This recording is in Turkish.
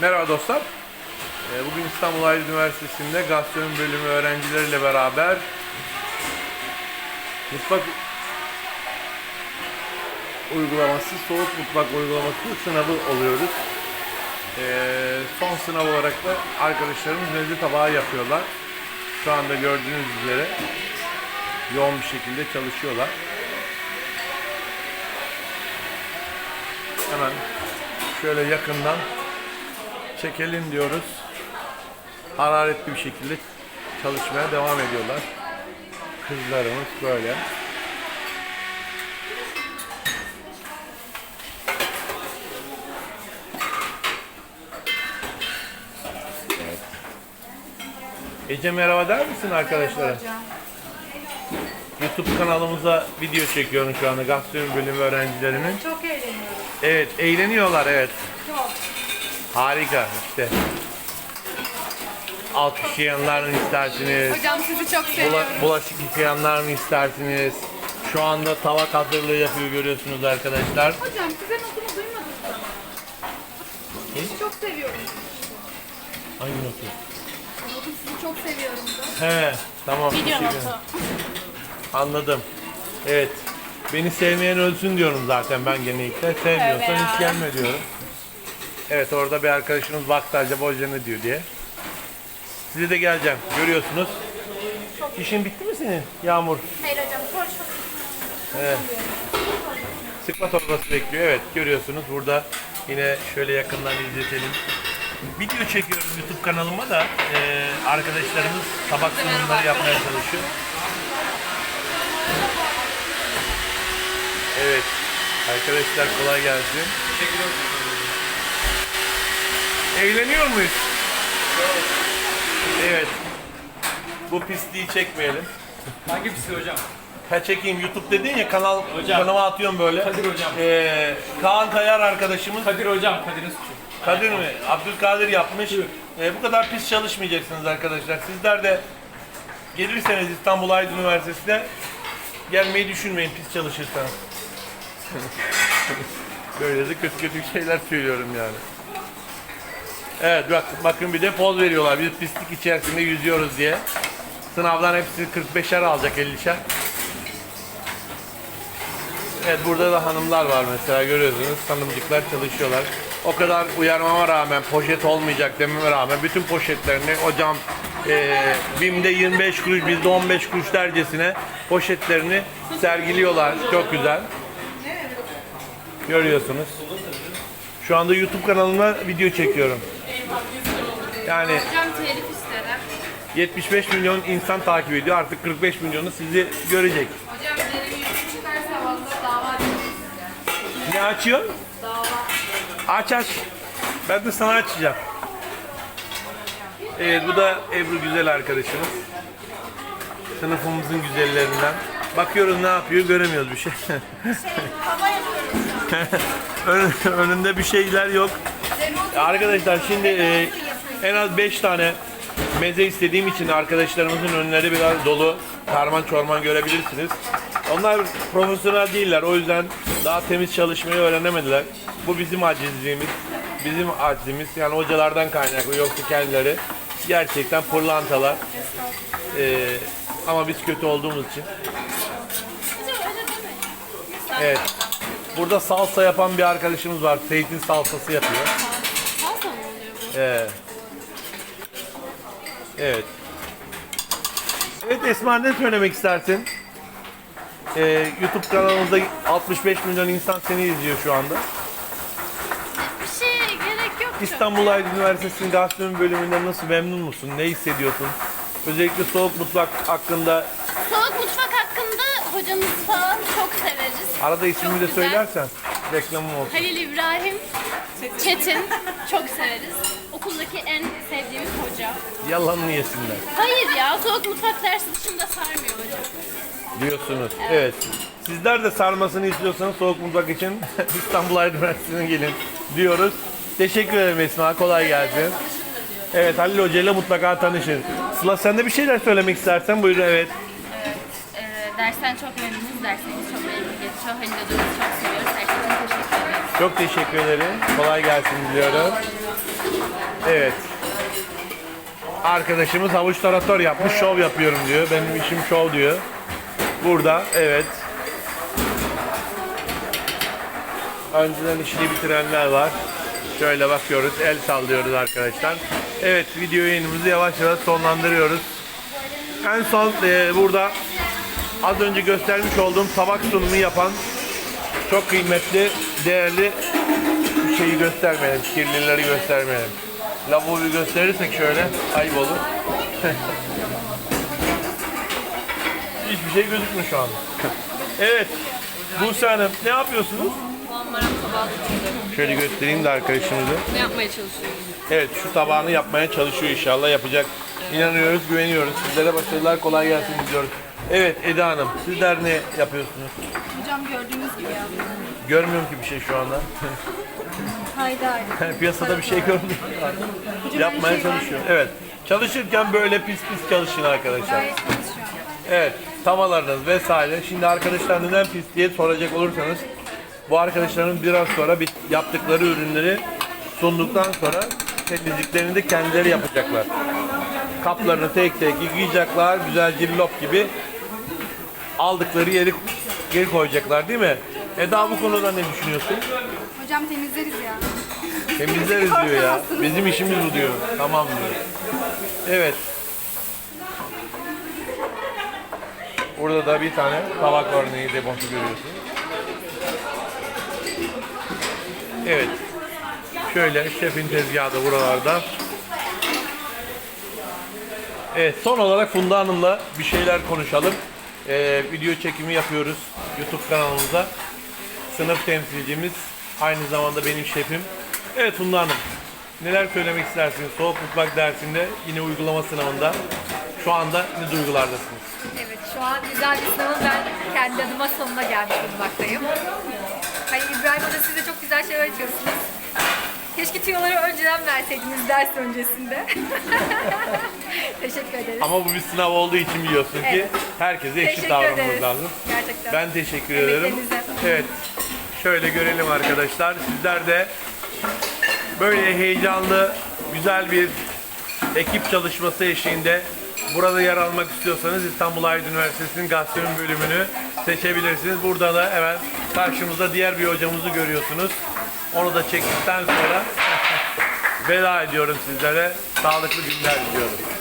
Merhaba dostlar. Ee, Bugün İstanbul Aydın Üniversitesi'nde gastronomi bölümü öğrencileriyle beraber mutfak uygulaması, soğuk mutfak uygulaması sınavı oluyoruz. Ee, son sınav olarak da arkadaşlarımız meze tabağı yapıyorlar. Şu anda gördüğünüz üzere yoğun bir şekilde çalışıyorlar. Hemen şöyle yakından çekelim diyoruz. Hararetli bir şekilde çalışmaya devam ediyorlar. Kızlarımız böyle. Ece merhaba der misin arkadaşlara? YouTube kanalımıza video çekiyorum şu anda gastronomi bölümü öğrencilerinin. Çok eğleniyoruz. Evet, eğleniyorlar evet. Çok. Harika işte. Alkışlayanlar mı istersiniz? Hocam sizi çok Bula, seviyorum. bulaşık yıkayanlar mı istersiniz? Şu anda tabak hazırlığı yapıyor görüyorsunuz arkadaşlar. Hocam size notumu duymadınız mı? Sizi çok seviyorum. Hangi notu? Notum sizi çok seviyorum da. He, tamam. Video teşekkür ederim. notu. Anladım. Evet. Beni sevmeyen ölsün diyorum zaten ben genellikle. Sevmiyorsan hiç gelme diyorum. Evet orada bir arkadaşımız baktı acaba hoca ne diyor diye. Size de geleceğim. Görüyorsunuz. İşin bitti mi senin Yağmur? Hayır hocam koş. Evet. Sıkma torbası bekliyor. Evet görüyorsunuz burada yine şöyle yakından izletelim. Video çekiyorum YouTube kanalıma da eee, arkadaşlarımız tabak sunumları yapmaya çalışıyor. Evet. Arkadaşlar kolay gelsin. Eğleniyor muyuz? Evet. Bu pisliği çekmeyelim. Hangi pisi hocam? Ha çekeyim YouTube dedin ya kanal Hocam. kanalıma atıyorum böyle. Kadir hocam. Ee, Kaan Kayar arkadaşımız Kadir hocam, Kadir'in suçu. Kadir mi? Abdülkadir yapmış. Evet. Ee, bu kadar pis çalışmayacaksınız arkadaşlar. Sizler de gelirseniz İstanbul Aydın Üniversitesi'ne gelmeyi düşünmeyin pis çalışırsanız. Böyle de kötü kötü şeyler söylüyorum yani. Evet bak, bakın bir de poz veriyorlar. Biz pislik içerisinde yüzüyoruz diye. Sınavdan hepsi 45'er alacak 50'şer. Evet burada da hanımlar var mesela görüyorsunuz. Hanımcıklar çalışıyorlar. O kadar uyarmama rağmen poşet olmayacak dememe rağmen bütün poşetlerini hocam e, BİM'de 25 kuruş bizde 15 kuruş dercesine poşetlerini sergiliyorlar. Çok güzel. Görüyorsunuz. Şu anda YouTube kanalıma video çekiyorum. Yani Hocam telif isterim. 75 milyon insan takip ediyor. Artık 45 milyonu sizi görecek. Hocam benim yüzüm çıkarsa vallahi dava edeceğim size. Ne açıyorsun? Dava. Aç aç. Ben de sana açacağım. Evet bu da Ebru güzel arkadaşımız. Sınıfımızın güzellerinden. Bakıyoruz ne yapıyor göremiyoruz bir şey. Hava yapıyorum şu an. Ön- Önünde bir şeyler yok. Arkadaşlar şimdi e, en az 5 tane meze istediğim için arkadaşlarımızın önleri biraz dolu. Karman çorman görebilirsiniz. Onlar profesyonel değiller. O yüzden daha temiz çalışmayı öğrenemediler. Bu bizim acizliğimiz. Bizim acizimiz. Yani hocalardan kaynaklı. Yoksa kendileri gerçekten pırlantalar. E, ama biz kötü olduğumuz için. Evet. Burada salsa yapan bir arkadaşımız var. Zeytin salsası yapıyor. Salsa mı oluyor bu? Evet. Evet. Evet Esma ne söylemek istersin? Ee, YouTube kanalımızda 65 milyon insan seni izliyor şu anda. Bir şey gerek yok. İstanbul Aydın Üniversitesi'nin gastronomi bölümünden nasıl memnun musun? Ne hissediyorsun? Özellikle soğuk mutfak hakkında Soğuk mutfak hakkında hocamız falan çok severiz. arada ismini de güzel. söylersen reklamım olsun. Halil İbrahim Çetin çok severiz. Okuldaki en sevdiğimiz hoca. Yalanını yesinler Hayır ya soğuk mutfak dersi dışında sarmıyor hocam. diyorsunuz. Evet. Sizler de sarmasını istiyorsanız soğuk mutfak için İstanbul Aydın Üniversitesi'ne gelin diyoruz. Teşekkür ederim Esma. Kolay gelsin. Evet Halil Hoca ile mutlaka tanışın. Sıla sen de bir şeyler söylemek istersen buyurun evet. Ee, ders Dersten çok memnunuz. Derslerimiz çok memnun geçiyor. Halil hocamızı çok seviyoruz. Herkese teşekkür ederiz. Çok teşekkür ederim. Kolay gelsin diliyorum. Evet. Arkadaşımız havuç tarator yapmış. Şov yapıyorum diyor. Benim işim şov diyor. Burada evet. Önceden işini bitirenler var. Şöyle bakıyoruz. El sallıyoruz arkadaşlar. Evet video yayınımızı yavaş yavaş sonlandırıyoruz. En son e, burada az önce göstermiş olduğum tabak sunumu yapan çok kıymetli, değerli şeyi göstermeyelim, kirlileri göstermeyelim. Lavaboyu gösterirsek şöyle ayıp olur. Hiçbir şey gözükmüyor şu anda. evet, Buse Hanım ne yapıyorsunuz? Marmara tabağı tutuyoruz. Şöyle göstereyim de arkadaşımızı. Ne yapmaya çalışıyoruz? Evet, şu tabağını yapmaya çalışıyor inşallah yapacak. İnanıyoruz, güveniyoruz. Sizlere başarılar, kolay gelsin diliyoruz. Evet Eda Hanım, sizler ne yapıyorsunuz? Hocam gördüğünüz gibi yaptım. Görmüyorum ki bir şey şu anda. Haydi. Piyasada bir şey görmüyorum. Yapmaya çalışıyor. Evet. Çalışırken böyle pis pis çalışın arkadaşlar. Gayet. Evet. Tavalarınız vesaire. Şimdi arkadaşlar neden pis diye soracak olursanız bu arkadaşların biraz sonra bit- yaptıkları ürünleri sunduktan sonra temizliklerini de kendileri yapacaklar. Kaplarını tek tek yıkayacaklar. Güzel cillop gibi aldıkları yeri geri koyacaklar değil mi? Eda bu konuda ne düşünüyorsun? Hocam temizleriz ya. Temizleriz diyor ya. Bizim işimiz bu diyor. Tamam diyor. Evet. Burada da bir tane tabak örneği deposu görüyorsun. Evet. Şöyle şefin tezgahı da buralarda. Evet son olarak Funda Hanım'la bir şeyler konuşalım. Ee, video çekimi yapıyoruz YouTube kanalımıza. Sınıf temsilcimiz, aynı zamanda benim şefim. Evet Funda Hanım, neler söylemek istersiniz? Soğuk mutfak dersinde yine uygulama sınavında. Şu anda ne duygulardasınız? Evet, şu an güzel bir sınavın ben kendi adıma sonuna gelmiş bulunmaktayım. Hani İbrahim Hoca siz de çok güzel şeyler açıyorsunuz. Keşke tüyoları önceden verseydiniz ders öncesinde. Teşekkür ederiz. Ama bu bir sınav olduğu için biliyorsun ki Evet. herkese eşit Teşekkür davranmamız ederiz. lazım. Gerçekten. Ben teşekkür ederim. Emeklerinize. Evet. Şöyle görelim arkadaşlar. Sizler de böyle heyecanlı, güzel bir ekip çalışması eşliğinde burada yer almak istiyorsanız İstanbul Aydın Üniversitesi'nin gastronomi bölümünü seçebilirsiniz. Burada da hemen karşımızda diğer bir hocamızı görüyorsunuz. Onu da çektikten sonra veda ediyorum sizlere. Sağlıklı günler diliyorum.